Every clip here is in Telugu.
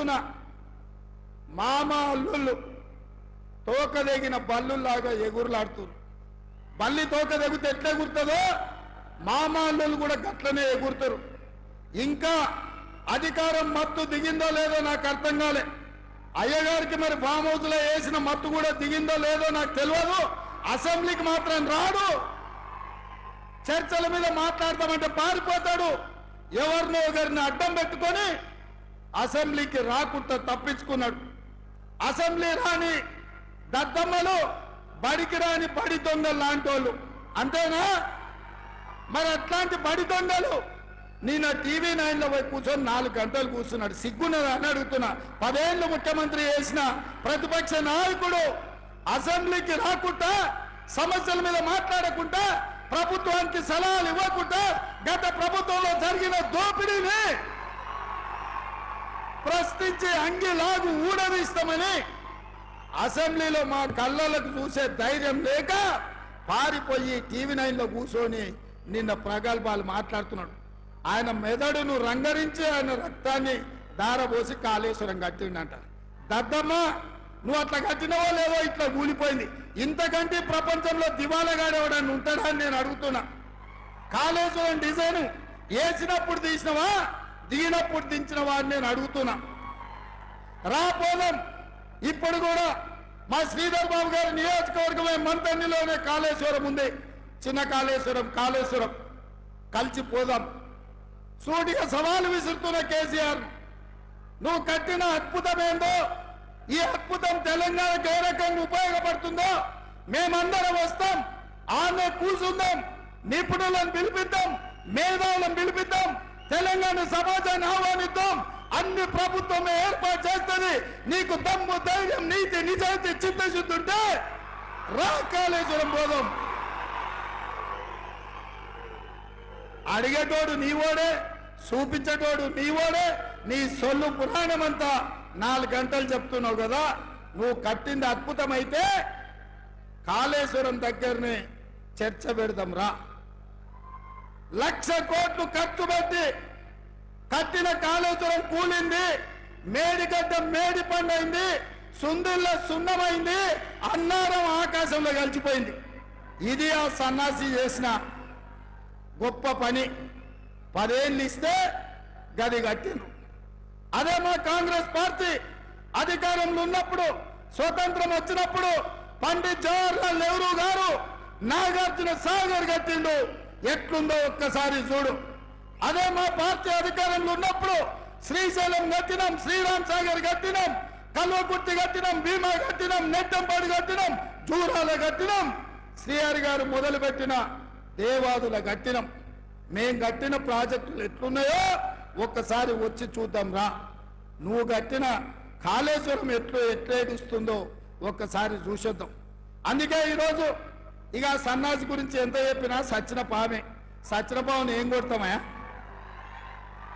చూస్తున్నా మామ అల్లుళ్ళు తోకదెగిన బల్లులాగా ఎగురులాడుతున్నారు బల్లి తోక తెగితే ఎట్లా ఎగురుతుందో మామ అల్లుళ్ళు కూడా గట్లనే ఎగురుతారు. ఇంకా అధికారం మత్తు దిగిందో లేదో నాకు అర్థం కాలే. అయ్యగారికి మరి ఫామ్ హౌస్లో వేసిన మత్తు కూడా దిగిందో లేదో నాకు తెలియదు. అసెంబ్లీకి మాత్రం రాడు. చర్చల మీద మాట్లాడతామంటే పారిపోతాడు. ఎవరినో ఒకరిని అడ్డం పెట్టుకొని అసెంబ్లీకి రాకుండా తప్పించుకున్నాడు. అసెంబ్లీ రాని దద్దమ్మలు బడికి రాని బడి దొంగలు లాంటి వాళ్ళు. అంతేనా? మరి అట్లాంటి బడి దొంగలు? నిన్న టీవీ నైన్లో పోయి కూర్చొని నాలుగు గంటలు కూర్చున్నాడు. సిగ్గున్నదా అని అడుగుతున్నా. పదేళ్ళు ముఖ్యమంత్రి చేసిన ప్రతిపక్ష నాయకుడు అసెంబ్లీకి రాకుండా సమస్యల మీద మాట్లాడకుండా ప్రభుత్వానికి సలహాలు ఇవ్వకుండా గత ప్రభుత్వంలో జరిగిన దోపిడీని ప్రశ్నించి అంగిలాగు ఊడదీస్తామని అసెంబ్లీలో మా కళ్ళలకు చూసే ధైర్యం లేక పారిపోయి టీవీ నైన్లో కూర్చొని నిన్న ప్రగల్భాలు మాట్లాడుతున్నాడు. ఆయన మెదడును రంగరించి ఆయన రక్తాన్ని దారబోసి కాళేశ్వరం కట్టిండంట. దద్దమ్మ నువ్వు అట్లా కట్టినవో లేవో ఇట్లా కూలిపోయింది. ఇంతకంటే ప్రపంచంలో దివాలగాడేవాడని ఉంటాడా నేను అడుగుతున్నా. కాళేశ్వరం డిజైన్ వేసినప్పుడు తీసినవా? దిగినప్పుడు పుట్టించిన వాడిని నేను అడుగుతున్నా. రాపోదాం ఇప్పుడు కూడా మా శ్రీధర్ బాబు గారి నియోజకవర్గమే మంతన్నిలోనే కాళేశ్వరం ఉంది. చిన్న కాళేశ్వరం కాళేశ్వరం. కలిసి పోదాం. సూటిగా సవాలు విసురుతున్న కేసీఆర్ నువ్వు కట్టిన అద్భుతం ఏందో ఈ అద్భుతం తెలంగాణకు ఏ రకంగా ఉపయోగపడుతుందో? మేమందరం వస్తాం. ఆమె కూర్చుందాం. నిపుణులను పిలిపిద్దాం. మేధావులను పిలిపిద్దాం. తెలంగాణ సమాజాన్ని ఆహ్వానిద్దాం. అన్ని ప్రభుత్వమే ఏర్పాటు చేస్తుంది. నీకు దమ్ము ధైర్యం నీతి నిజాయితీ చిత్తశుద్ధి ఉంటే రా కాళేశ్వరం పోదాం. అడిగేటోడు నీవోడే చూపించేటోడు నీవోడే నీ సొల్లు పురాణం అంతా నాలుగు గంటలు చెప్తున్నావు కదా. నువ్వు కట్టింది అద్భుతమైతే కాళేశ్వరం దగ్గరనే చర్చ పెడదాం రా. లక్ష కోట్లు ఖర్చు పెట్టి కట్టిన కాళేశ్వరం కూలింది మేడిగడ్డ మేడి పండైంది సుందిల్ల సున్నమైంది అన్నారం ఆకాశంలో కలిసిపోయింది. ఇది ఆ సన్నాసి చేసిన గొప్ప పని. పదేళ్ళు ఇస్తే గది కట్టిండ్రు అదే మా కాంగ్రెస్ పార్టీ అధికారంలో ఉన్నప్పుడు స్వతంత్రం వచ్చినప్పుడు పండిత్ జవహర్లాల్ నెహ్రూ గారు నాగార్జున సాగర్ కట్టిండు. ఎట్లుందో ఒక్కసారి చూడు. అదే మా పార్టీ అధికారంలో ఉన్నప్పుడు శ్రీశైలం కట్టినాం శ్రీరామ్ సాగర్ కట్టినాం కల్వకుర్తి కట్టినాం భీమా కట్టినాం నెట్టంపాడు కట్టినాం జూరాల కట్టినాం. శ్రీహరి గారు మొదలుపెట్టిన దేవాదుల కట్టినాం. మేం కట్టిన ప్రాజెక్టులు ఎట్లున్నాయో ఒక్కసారి వచ్చి చూద్దాం రా. నువ్వు కట్టిన కాళేశ్వరం ఎట్లు ఎట్లేడుస్తుందో ఒక్కసారి చూసేద్దాం. అందుకే ఈరోజు ఇక సన్నాసి గురించి ఎంత చెప్పినా సచ్చిన పామే. సచ్చిన పావును ఏం కొడతామయా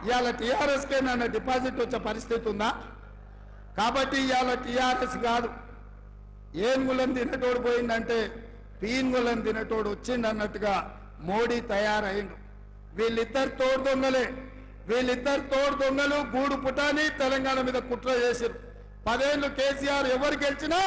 ఇవాళ టీఆర్ఎస్కే నన్ను డిపాజిట్ వచ్చే పరిస్థితి ఉందా? కాబట్టి ఇవాళ టీఆర్ఎస్ కాదు. ఏనుగులను తినటోడు పోయిందంటే పీనుగులను తినటోడు వచ్చిండు అన్నట్టుగా మోడీ తయారైండు. వీళ్ళిద్దరు తోడు దొంగలే. వీళ్ళిద్దరు తోడు దొంగలు గూడు పుటాని తెలంగాణ మీద కుట్ర చేశారు పదేళ్ళు కేసీఆర్ ఎవరు గెలిచినా